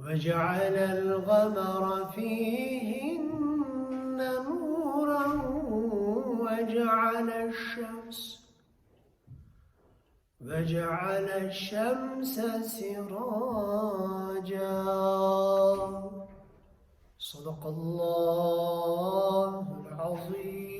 وجعل القمر فيهن نورا وجعل الشمس وجعل الشمس سراجا. صدق الله العظيم.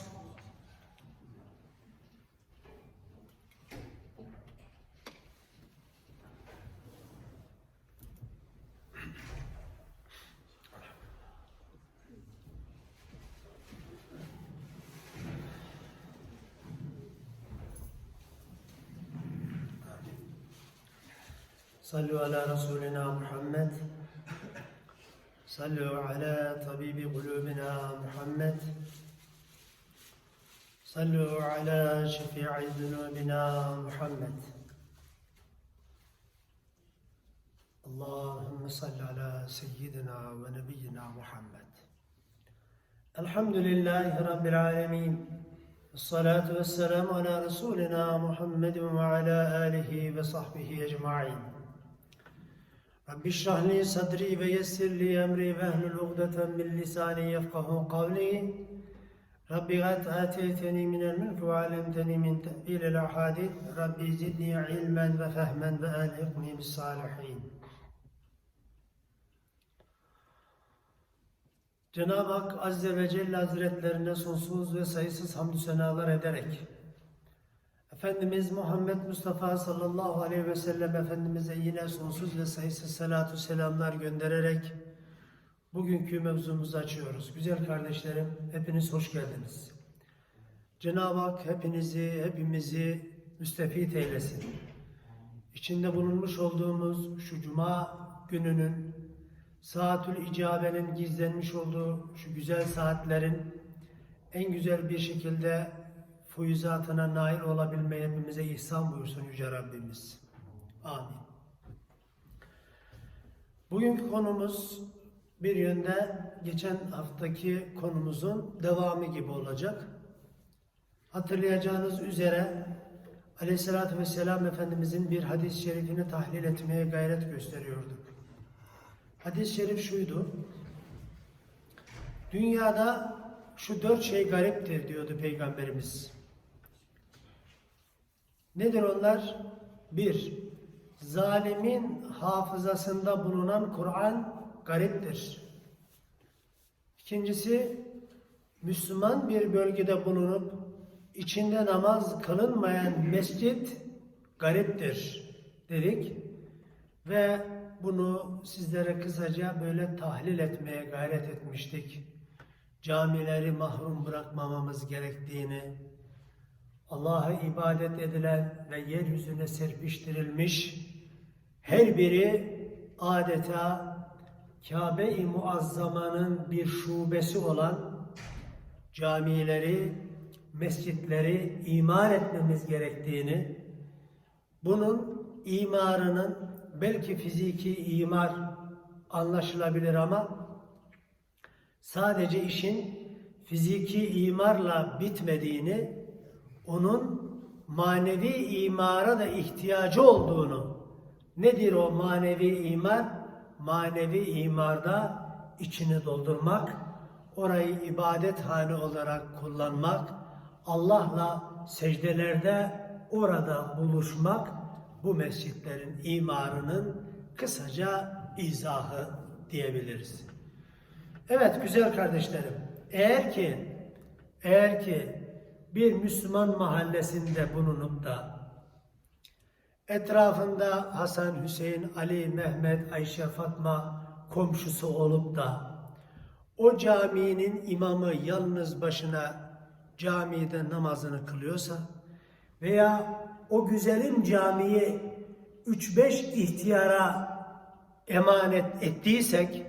صلوا على رسولنا محمد. صلوا على طبيب قلوبنا محمد. صلوا على شفيع ذنوبنا محمد. اللهم صل على سيدنا ونبينا محمد. الحمد لله رب العالمين. الصلاة والسلام على رسولنا محمد وعلى آله وصحبه أجمعين. Rabbi şrahli sadri ve yessirli emri ve ehlul ugdeten min lisani yefkahu kavli. Rabbi gat ateyteni minel mülk ve alemteni min tevilil ahadith. Rabbi zidni ilmen ve fehmen ve elhikni bis salihin. Cenab-ı Hak Azze ve Celle Hazretlerine sonsuz ve sayısız hamdü senalar ederek Efendimiz Muhammed Mustafa sallallahu aleyhi ve sellem Efendimiz'e yine sonsuz ve sayısız salatu selamlar göndererek bugünkü mevzumuzu açıyoruz. Güzel kardeşlerim hepiniz hoş geldiniz. Cenab-ı Hak hepinizi, hepimizi müstefit eylesin. İçinde bulunmuş olduğumuz şu cuma gününün saatül icabenin gizlenmiş olduğu şu güzel saatlerin en güzel bir şekilde fuyuzatına nail olabilmeyi hepimize ihsan buyursun Yüce Rabbimiz. Amin. Bugünkü konumuz bir yönde geçen haftaki konumuzun devamı gibi olacak. Hatırlayacağınız üzere Aleyhisselatü Vesselam Efendimizin bir hadis-i şerifini tahlil etmeye gayret gösteriyorduk. Hadis-i şerif şuydu. Dünyada şu dört şey gariptir diyordu Peygamberimiz. Nedir onlar? Bir, zalimin hafızasında bulunan Kur'an gariptir. İkincisi, Müslüman bir bölgede bulunup içinde namaz kılınmayan mescit gariptir dedik ve bunu sizlere kısaca böyle tahlil etmeye gayret etmiştik. Camileri mahrum bırakmamamız gerektiğini, Allah'a ibadet edilen ve yeryüzüne serpiştirilmiş her biri adeta Kabe-i Muazzama'nın bir şubesi olan camileri, mescitleri imar etmemiz gerektiğini, bunun imarının belki fiziki imar anlaşılabilir ama sadece işin fiziki imarla bitmediğini, onun manevi imara da ihtiyacı olduğunu, nedir o manevi imar? Manevi imarda içini doldurmak, orayı ibadethane olarak kullanmak, Allah'la secdelerde orada buluşmak, bu mescitlerin imarının kısaca izahı diyebiliriz. Evet güzel kardeşlerim, eğer ki eğer ki bir Müslüman mahallesinde bulunup da etrafında Hasan, Hüseyin, Ali, Mehmet, Ayşe, Fatma komşusu olup da o caminin imamı yalnız başına camide namazını kılıyorsa veya o güzelim camiyi 3-5 ihtiyara emanet ettiysek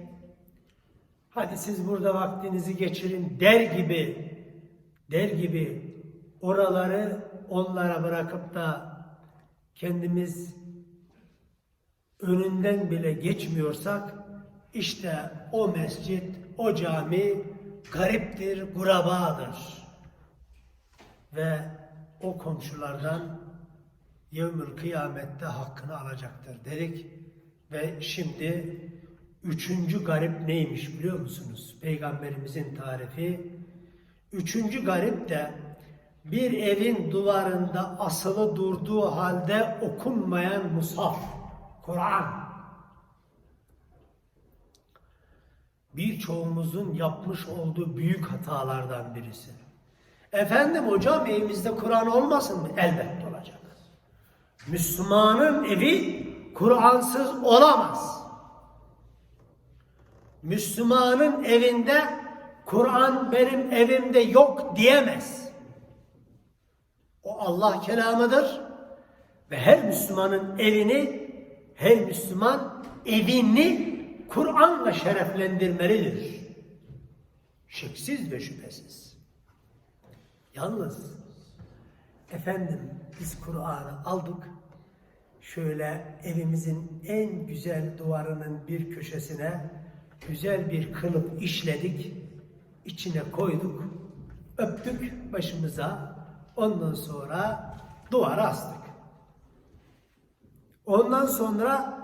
hadi siz burada vaktinizi geçirin der gibi der gibi oraları onlara bırakıp da kendimiz önünden bile geçmiyorsak işte o mescit, o cami gariptir, gurabadır. Ve o komşulardan yevmül kıyamette hakkını alacaktır dedik. Ve şimdi üçüncü garip neymiş biliyor musunuz? Peygamberimizin tarifi. Üçüncü garip de bir evin duvarında asılı durduğu halde okunmayan mushaf, Kur'an. Birçoğumuzun yapmış olduğu büyük hatalardan birisi. Efendim hocam evimizde Kur'an olmasın mı? Elbette olacak. Müslümanın evi Kur'ansız olamaz. Müslümanın evinde Kur'an benim evimde yok diyemez. Allah kelamıdır ve her Müslümanın evini, her Müslüman evini Kur'an'la şereflendirmelidir. Şeksiz ve şüphesiz. Yalnız efendim biz Kur'an'ı aldık. Şöyle evimizin en güzel duvarının bir köşesine güzel bir kılıp işledik. içine koyduk. Öptük başımıza. Ondan sonra duvara astık. Ondan sonra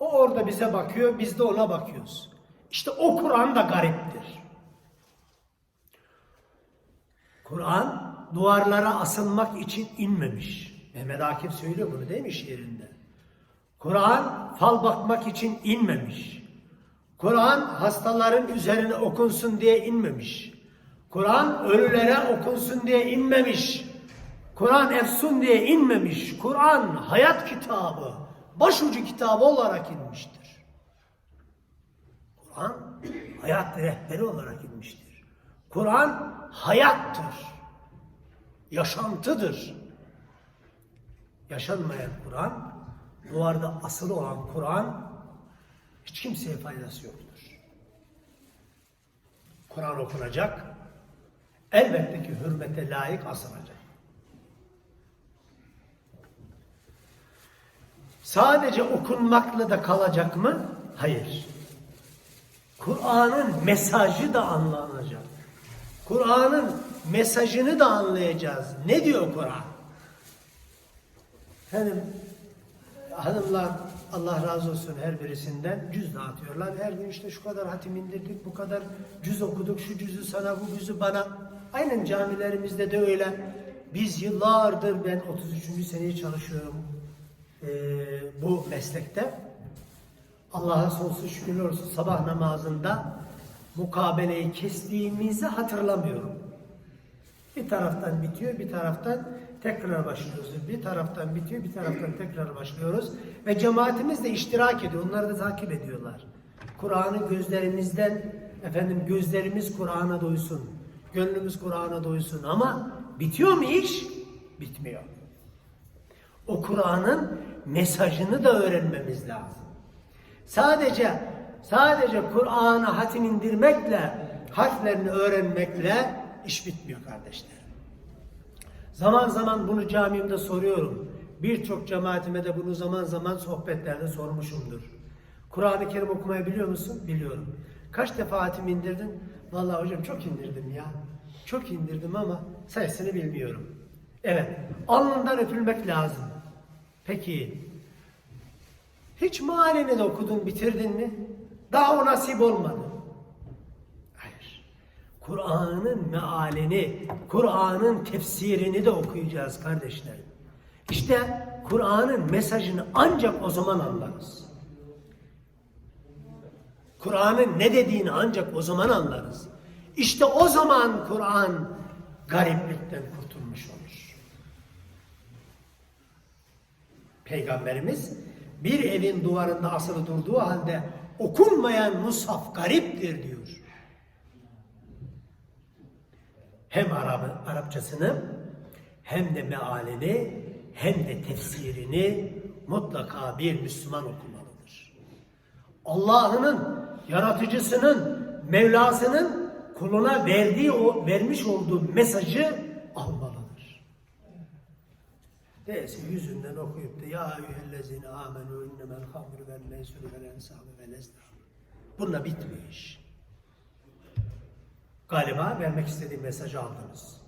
o orada bize bakıyor, biz de ona bakıyoruz. İşte o Kur'an da gariptir. Kur'an duvarlara asılmak için inmemiş. Mehmet Akif söylüyor bunu değil mi şiirinde? Kur'an fal bakmak için inmemiş. Kur'an hastaların üzerine okunsun diye inmemiş. Kur'an ölülere okunsun diye inmemiş. Kur'an efsun diye inmemiş. Kur'an hayat kitabı, başucu kitabı olarak inmiştir. Kur'an hayat rehberi olarak inmiştir. Kur'an hayattır. Yaşantıdır. Yaşanmayan Kur'an, duvarda asılı olan Kur'an hiç kimseye faydası yoktur. Kur'an okunacak, elbette ki hürmete layık asılacak. Sadece okunmakla da kalacak mı? Hayır. Kur'an'ın mesajı da anlanacak. Kur'an'ın mesajını da anlayacağız. Ne diyor Kur'an? Efendim hanımlar Allah razı olsun her birisinden cüz dağıtıyorlar. Her gün işte şu kadar hatim indirdik, bu kadar cüz okuduk, şu cüzü sana, bu cüzü bana. Aynen camilerimizde de öyle. Biz yıllardır, ben 33. seneyi çalışıyorum ee, bu meslekte. Allah'a sonsuz şükürler olsun sabah namazında mukabeleyi kestiğimizi hatırlamıyorum. Bir taraftan bitiyor, bir taraftan tekrar başlıyoruz. Bir taraftan bitiyor, bir taraftan tekrar başlıyoruz. Ve cemaatimiz de iştirak ediyor. Onları da takip ediyorlar. Kur'an'ı gözlerimizden, efendim gözlerimiz Kur'an'a doysun. Gönlümüz Kur'an'a doysun. Ama bitiyor mu iş? Bitmiyor. O Kur'an'ın mesajını da öğrenmemiz lazım. Sadece sadece Kur'an'ı hatim indirmekle, harflerini öğrenmekle iş bitmiyor kardeşlerim. Zaman zaman bunu camimde soruyorum. Birçok cemaatime de bunu zaman zaman sohbetlerde sormuşumdur. Kur'an-ı Kerim okumayı biliyor musun? Biliyorum. Kaç defa hatim indirdin? Vallahi hocam çok indirdim ya. Çok indirdim ama sayısını bilmiyorum. Evet, alnından öpülmek lazım. Peki, hiç mealini okudun, bitirdin mi? Daha o nasip olmadı. Hayır. Kur'an'ın mealini, Kur'an'ın tefsirini de okuyacağız kardeşlerim. İşte Kur'an'ın mesajını ancak o zaman anlarız. Kur'an'ın ne dediğini ancak o zaman anlarız. İşte o zaman Kur'an gariplikten kurtulmuş olur. Peygamberimiz bir evin duvarında asılı durduğu halde okunmayan mushaf gariptir diyor. Hem Arap, Arapçasını hem de mealini hem de tefsirini mutlaka bir Müslüman okumalıdır. Allah'ının, yaratıcısının, Mevlasının kuluna verdiği o vermiş olduğu mesajı almalıdır. Değilse yüzünden okuyup da ya eyyühellezine amenu innemel hamru vel meysuru vel ensabu vel ezlam. Bununla bitmiyor iş. Galiba vermek istediğim mesajı aldınız.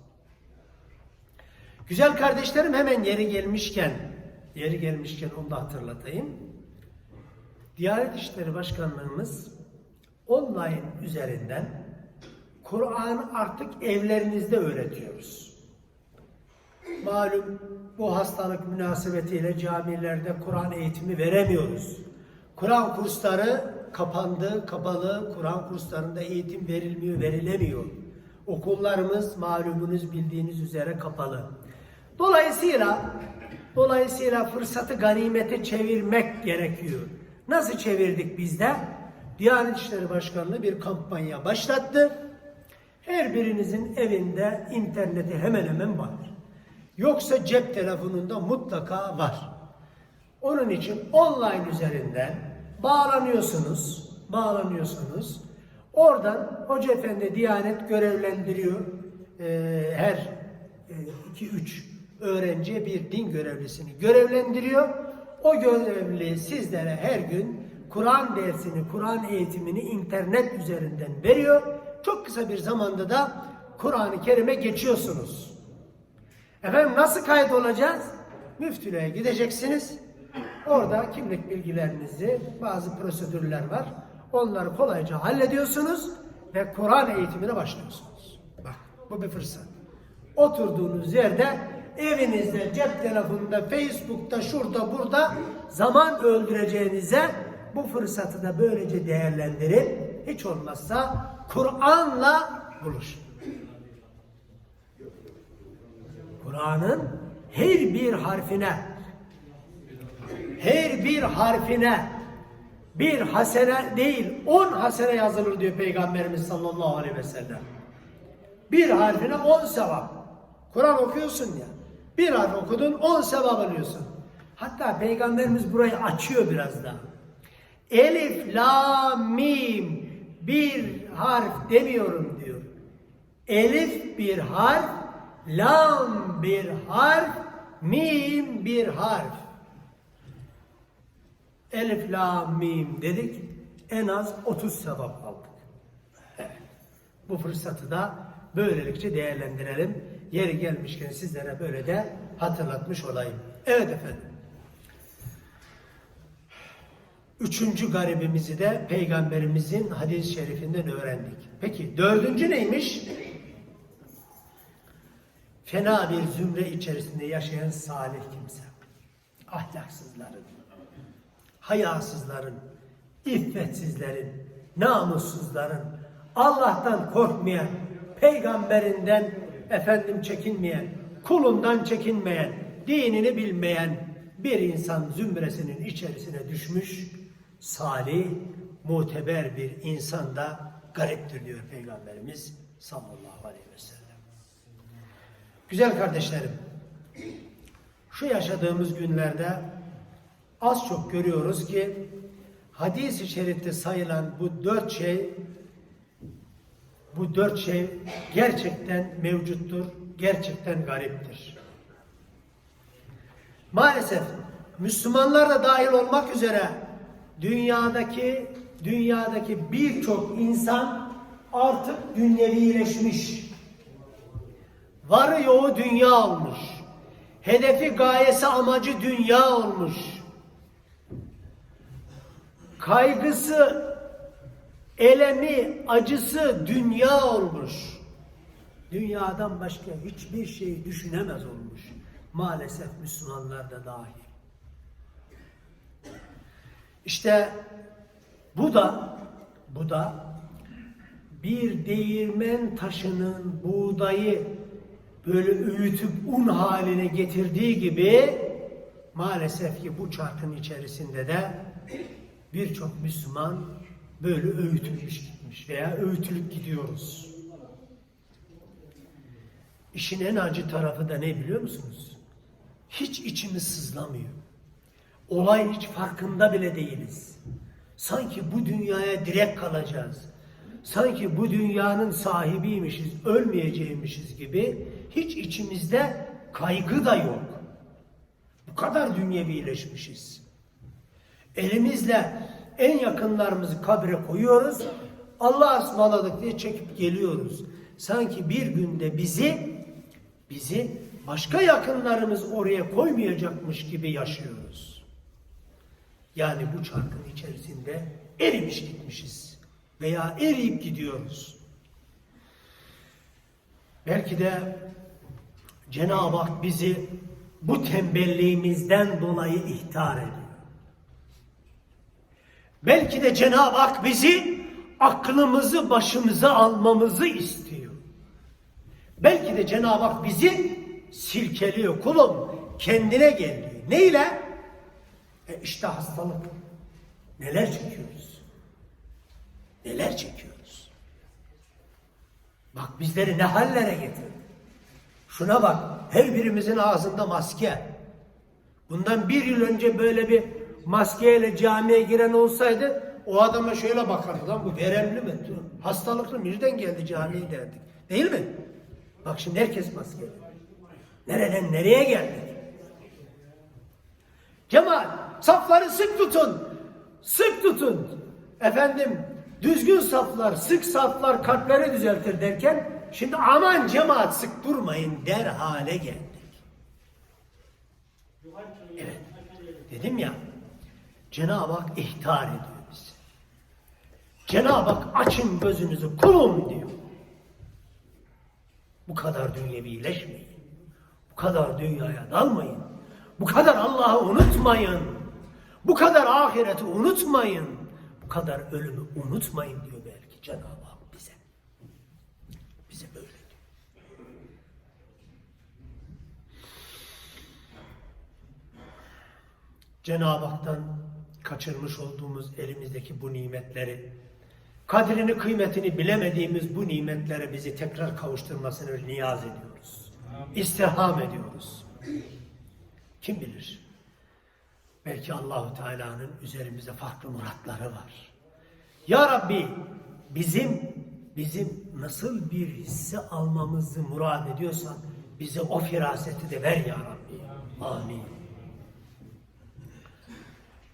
Güzel kardeşlerim hemen yeri gelmişken, yeri gelmişken onu da hatırlatayım. Diyanet İşleri Başkanlığımız online üzerinden Kur'an artık evlerinizde öğretiyoruz. Malum bu hastalık münasebetiyle camilerde Kur'an eğitimi veremiyoruz. Kur'an kursları kapandı, kapalı. Kur'an kurslarında eğitim verilmiyor, verilemiyor. Okullarımız malumunuz bildiğiniz üzere kapalı. Dolayısıyla dolayısıyla fırsatı ganimete çevirmek gerekiyor. Nasıl çevirdik biz de? Diyanet İşleri Başkanlığı bir kampanya başlattı. Her birinizin evinde interneti hemen hemen var. Yoksa cep telefonunda mutlaka var. Onun için online üzerinden bağlanıyorsunuz, bağlanıyorsunuz. Oradan Hoca Efendi Diyanet görevlendiriyor. Ee, her 2-3 öğrenciye bir din görevlisini görevlendiriyor. O görevli sizlere her gün Kur'an dersini, Kur'an eğitimini internet üzerinden veriyor. Çok kısa bir zamanda da Kur'an-ı Kerim'e geçiyorsunuz. Efendim nasıl kayıt olacağız? Müftülüğe gideceksiniz. Orada kimlik bilgilerinizi, bazı prosedürler var. Onları kolayca hallediyorsunuz ve Kur'an eğitimine başlıyorsunuz. Bak bu bir fırsat. Oturduğunuz yerde evinizde, cep telefonunda, Facebook'ta, şurada, burada zaman öldüreceğinize bu fırsatı da böylece değerlendirin. Hiç olmazsa Kur'an'la buluşun. Kur'an'ın her bir harfine her bir harfine bir hasene değil on hasene yazılır diyor Peygamberimiz sallallahu aleyhi ve sellem. Bir harfine on sevap. Kur'an okuyorsun ya. Bir harf okudun on sevap alıyorsun. Hatta Peygamberimiz burayı açıyor biraz daha. Elif, la, mim bir harf demiyorum diyor. Elif bir harf, lam bir harf, mim bir harf. Elif, la, mim dedik. En az 30 sevap aldık. Bu fırsatı da böylelikle değerlendirelim. Yeri gelmişken sizlere böyle de hatırlatmış olayım. Evet efendim. Üçüncü garibimizi de Peygamberimizin hadis-i şerifinden öğrendik. Peki dördüncü neymiş? Fena bir zümre içerisinde yaşayan salih kimse. Ahlaksızların, hayasızların, iffetsizlerin, namussuzların, Allah'tan korkmayan, peygamberinden efendim çekinmeyen, kulundan çekinmeyen, dinini bilmeyen bir insan zümresinin içerisine düşmüş, salih, muteber bir insan da gariptir diyor Peygamberimiz sallallahu aleyhi ve sellem. Güzel kardeşlerim, şu yaşadığımız günlerde az çok görüyoruz ki hadis-i şerifte sayılan bu dört şey bu dört şey gerçekten mevcuttur, gerçekten gariptir. Maalesef Müslümanlar da dahil olmak üzere dünyadaki dünyadaki birçok insan artık dünyevileşmiş. Varı yoğu dünya olmuş. Hedefi, gayesi, amacı dünya olmuş. Kaygısı, elemi, acısı dünya olmuş. Dünyadan başka hiçbir şey düşünemez olmuş. Maalesef Müslümanlar da dahil. İşte bu da bu da bir değirmen taşının buğdayı böyle öğütüp un haline getirdiği gibi maalesef ki bu çarkın içerisinde de birçok Müslüman böyle öğütülmüş gitmiş veya öğütülüp gidiyoruz. İşin en acı tarafı da ne biliyor musunuz? Hiç içimiz sızlamıyor. Olay hiç farkında bile değiliz. Sanki bu dünyaya direkt kalacağız. Sanki bu dünyanın sahibiymişiz, ölmeyeceğimişiz gibi hiç içimizde kaygı da yok. Bu kadar dünyevileşmişiz. Elimizle en yakınlarımızı kabre koyuyoruz. Allah ısmarladık diye çekip geliyoruz. Sanki bir günde bizi bizi başka yakınlarımız oraya koymayacakmış gibi yaşıyoruz. Yani bu çarkın içerisinde erimiş gitmişiz veya eriyip gidiyoruz. Belki de Cenab-ı Hak bizi bu tembelliğimizden dolayı ihtar ediyor. Belki de Cenab-ı Hak bizi aklımızı başımıza almamızı istiyor. Belki de Cenab-ı Hak bizi silkeliyor kulum kendine gel. Neyle? E işte hastalık. Neler çekiyoruz? Neler çekiyoruz? Bak bizleri ne hallere getirdi. Şuna bak her birimizin ağzında maske. Bundan bir yıl önce böyle bir maskeyle camiye giren olsaydı o adama şöyle bakardı lan bu veremli mi? Hastalıklı? Nereden geldi camiye derdik. Değil mi? Bak şimdi herkes maskeli. Nereden nereye geldik? Cemaat safları sık tutun. Sık tutun. Efendim düzgün saflar, sık saflar kalpleri düzeltir derken şimdi aman cemaat sık durmayın der hale geldik. Evet. Dedim ya Cenab-ı Hak ihtar ediyor bizi. Cenab-ı Hak açın gözünüzü kulum diyor. Bu kadar dünyevileşmeyin. Bu kadar dünyaya dalmayın. Bu kadar Allah'ı unutmayın. Bu kadar ahireti unutmayın. Kadar ölümü unutmayın diyor belki Cenab-ı Hak bize. Bize böyle diyor. Cenab-ı Hak'tan kaçırmış olduğumuz elimizdeki bu nimetleri, kadrini kıymetini bilemediğimiz bu nimetlere bizi tekrar kavuşturmasını niyaz ediyoruz. İstiham ediyoruz. Kim bilir? Belki Allahu Teala'nın üzerimize farklı muratları var. Ya Rabbi bizim bizim nasıl bir hisse almamızı murad ediyorsan bize o firaseti de ver ya Rabbi. Amin.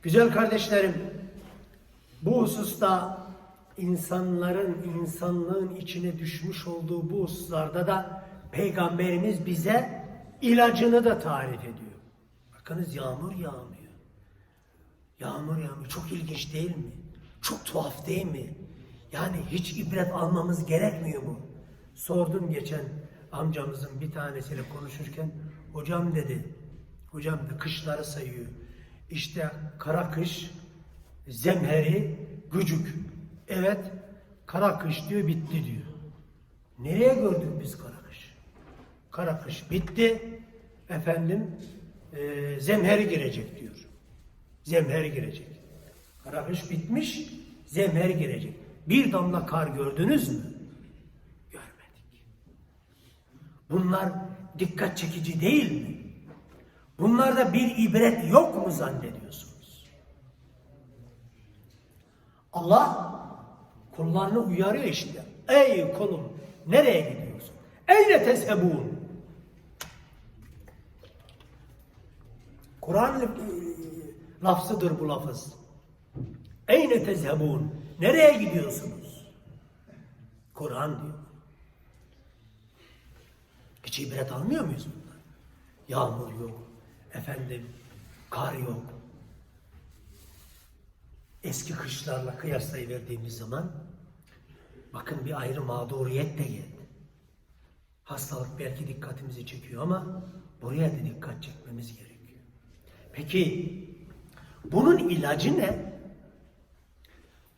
Güzel kardeşlerim, bu hususta insanların, insanlığın içine düşmüş olduğu bu hususlarda da Peygamberimiz bize ilacını da tarif ediyor. Bakınız yağmur yağmıyor. Yağmur yağmıyor. Çok ilginç değil mi? Çok tuhaf değil mi? Yani hiç ibret almamız gerekmiyor mu? Sordum geçen amcamızın bir tanesiyle konuşurken, hocam dedi, hocam da kışları sayıyor. İşte kara kış, zemheri, gücük. Evet, Kara kış diyor bitti diyor. Nereye gördük biz kara kış? Kara kış bitti. Efendim e, zemher girecek diyor. Zemher girecek. Kara kış bitmiş, zemher girecek. Bir damla kar gördünüz mü? Görmedik. Bunlar dikkat çekici değil mi? Bunlarda bir ibret yok mu zannediyorsunuz? Allah kullarını uyarıyor işte. Ey kulum nereye gidiyorsun? Eyne tezhebun? Kur'an lafzıdır bu lafız. Eyne tezhebun? Nereye gidiyorsunuz? Kur'an diyor. Hiç ibret almıyor muyuz bundan? Yağmur yok, efendim kar yok. Eski kışlarla kıyaslayıverdiğimiz zaman bakın bir ayrı mağduriyet de geldi. Hastalık belki dikkatimizi çekiyor ama buraya da dikkat çekmemiz gerekiyor. Peki bunun ilacı ne?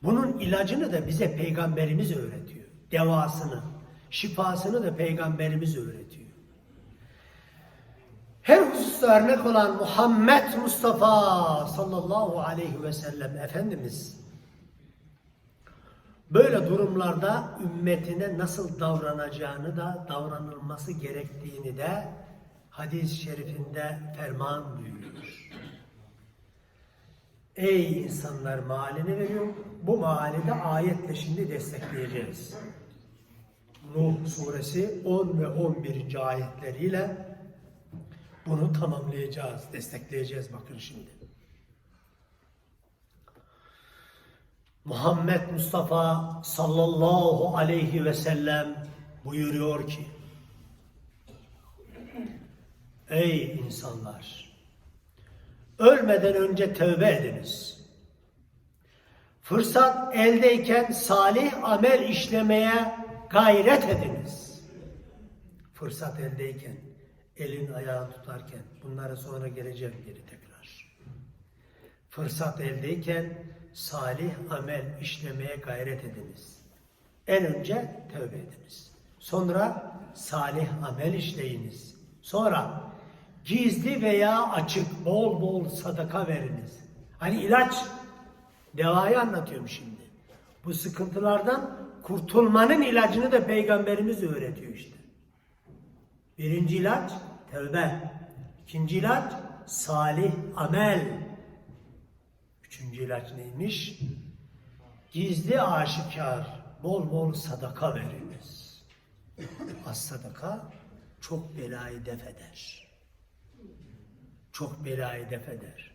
Bunun ilacını da bize peygamberimiz öğretiyor. Devasını, şifasını da peygamberimiz öğretiyor. Her hususta örnek olan Muhammed Mustafa sallallahu aleyhi ve sellem Efendimiz böyle durumlarda ümmetine nasıl davranacağını da davranılması gerektiğini de hadis-i şerifinde ferman buyuruyor. Ey insanlar malini veriyor. Bu mali de ayetle şimdi destekleyeceğiz. Nuh suresi 10 ve 11. ayetleriyle bunu tamamlayacağız, destekleyeceğiz bakın şimdi. Muhammed Mustafa sallallahu aleyhi ve sellem buyuruyor ki Ey insanlar! Ölmeden önce tövbe ediniz. Fırsat eldeyken salih amel işlemeye gayret ediniz. Fırsat eldeyken, elin ayağın tutarken, bunlara sonra geleceğim geri tekrar. Fırsat eldeyken salih amel işlemeye gayret ediniz. En önce tövbe ediniz. Sonra salih amel işleyiniz. Sonra gizli veya açık bol bol sadaka veriniz. Hani ilaç, devayı anlatıyorum şimdi. Bu sıkıntılardan kurtulmanın ilacını da peygamberimiz öğretiyor işte. Birinci ilaç tövbe. İkinci ilaç salih amel. Üçüncü ilaç neymiş? Gizli aşikar bol bol sadaka veriniz. Az sadaka çok belayı def eder. Çok belayı def eder.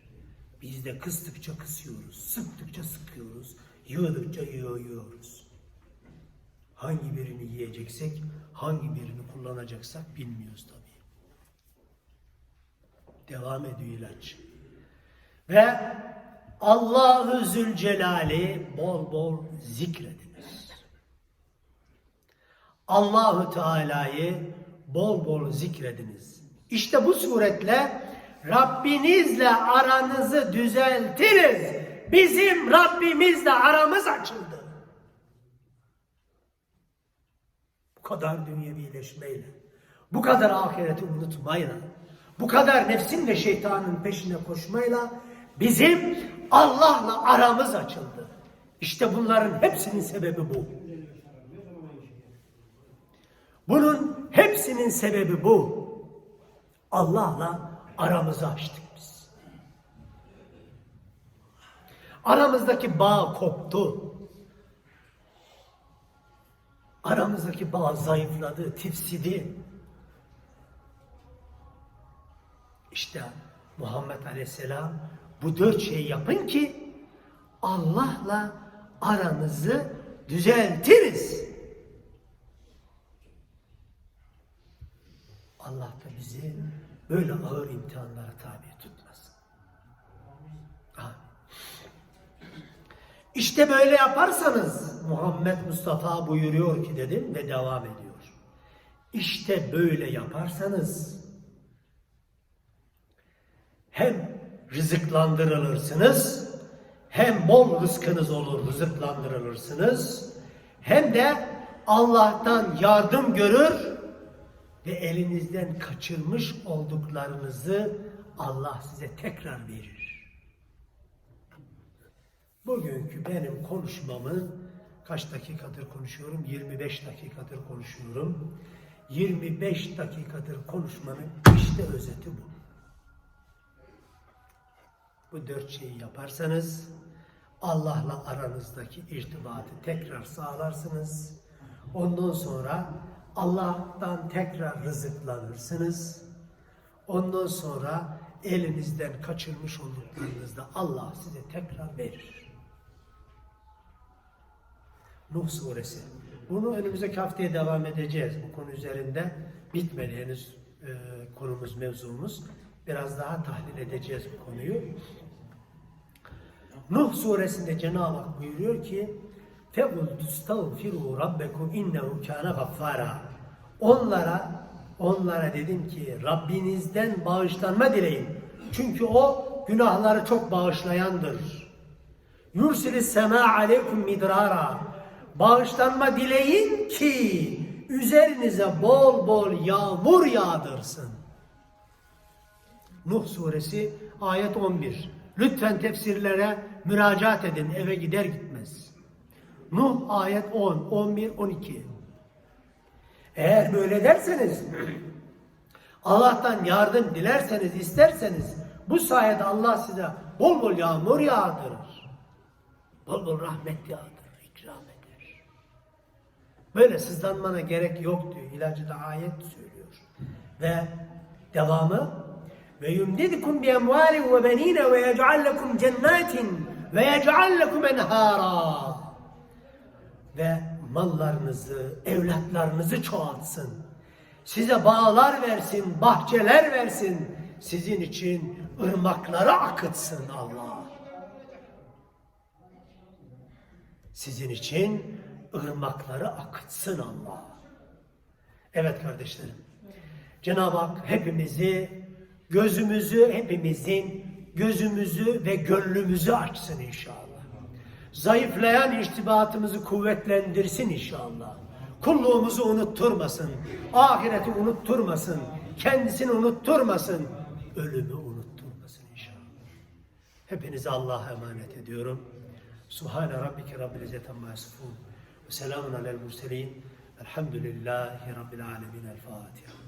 Biz de kıstıkça kısıyoruz, sıktıkça sıkıyoruz, yığdıkça yığıyoruz. Hangi birini yiyeceksek, hangi birini kullanacaksak bilmiyoruz tabii. Devam ediyor ilaç. Ve Allahu Zülcelal'i bol bol zikrediniz. Allahu Teala'yı bol bol zikrediniz. İşte bu suretle Rabbinizle aranızı düzeltiriz. Bizim Rabbimizle aramız açıldı. Bu kadar dünyevileşmeyle, bu kadar ahireti unutmayla, bu kadar nefsin ve şeytanın peşine koşmayla bizim Allah'la aramız açıldı. İşte bunların hepsinin sebebi bu. Bunun hepsinin sebebi bu. Allah'la aramızı açtık biz. Aramızdaki bağ koptu. Aramızdaki bağ zayıfladı, tifsidi. İşte Muhammed Aleyhisselam bu dört şeyi yapın ki Allah'la aranızı düzeltiriz. Allah da bizi böyle ağır imtihanlara tabi tutmasın. İşte böyle yaparsanız Muhammed Mustafa buyuruyor ki dedim ve devam ediyor. İşte böyle yaparsanız hem rızıklandırılırsınız hem bol rızkınız olur rızıklandırılırsınız hem de Allah'tan yardım görür ve elinizden kaçırmış olduklarınızı Allah size tekrar verir. Bugünkü benim konuşmamı kaç dakikadır konuşuyorum? 25 dakikadır konuşuyorum. 25 dakikadır konuşmanın işte özeti bu. Bu dört şeyi yaparsanız Allah'la aranızdaki irtibatı tekrar sağlarsınız. Ondan sonra Allah'tan tekrar rızıklanırsınız. Ondan sonra elinizden kaçırmış olduklarınızda Allah size tekrar verir. Nuh suresi. Bunu önümüzdeki haftaya devam edeceğiz. Bu konu üzerinde bitmedi henüz e, konumuz, mevzumuz. Biraz daha tahlil edeceğiz bu konuyu. Nuh suresinde Cenab-ı Hak buyuruyor ki فَقُلْ تُسْتَغْفِرُوا رَبَّكُمْ اِنَّهُ كَانَ غَفَّارًا Onlara, onlara dedim ki Rabbinizden bağışlanma dileyin. Çünkü o günahları çok bağışlayandır. Yursilis sema aleykum midrara. Bağışlanma dileyin ki üzerinize bol bol yağmur yağdırsın. Nuh suresi ayet 11. Lütfen tefsirlere müracaat edin eve gider gitmez. Nuh ayet 10, 11, 12. Eğer böyle derseniz Allah'tan yardım dilerseniz, isterseniz bu sayede Allah size bol bol yağmur yağdırır. Bol bol rahmet yağdırır, ikram eder. Böyle sızlanmana gerek yok diyor. İlacı da ayet söylüyor. Ve devamı ve yumdidukum bi emvalin ve benina ve yec'al lekum ve yec'al lekum enhara ve mallarınızı, evlatlarınızı çoğaltsın. Size bağlar versin, bahçeler versin. Sizin için ırmakları akıtsın Allah. Sizin için ırmakları akıtsın Allah. Evet kardeşlerim. Cenab-ı Hak hepimizi, gözümüzü, hepimizin gözümüzü ve gönlümüzü açsın inşallah. Zayıflayan irtibatımızı kuvvetlendirsin inşallah. Kulluğumuzu unutturmasın. Ahireti unutturmasın. Kendisini unutturmasın. Ölümü unutturmasın inşallah. Hepinizi Allah'a emanet ediyorum. Subhane rabbike rabbil izzeti amma yasifun. Ve selamun alel murselin. Elhamdülillahi rabbil alemin. El Fatiha.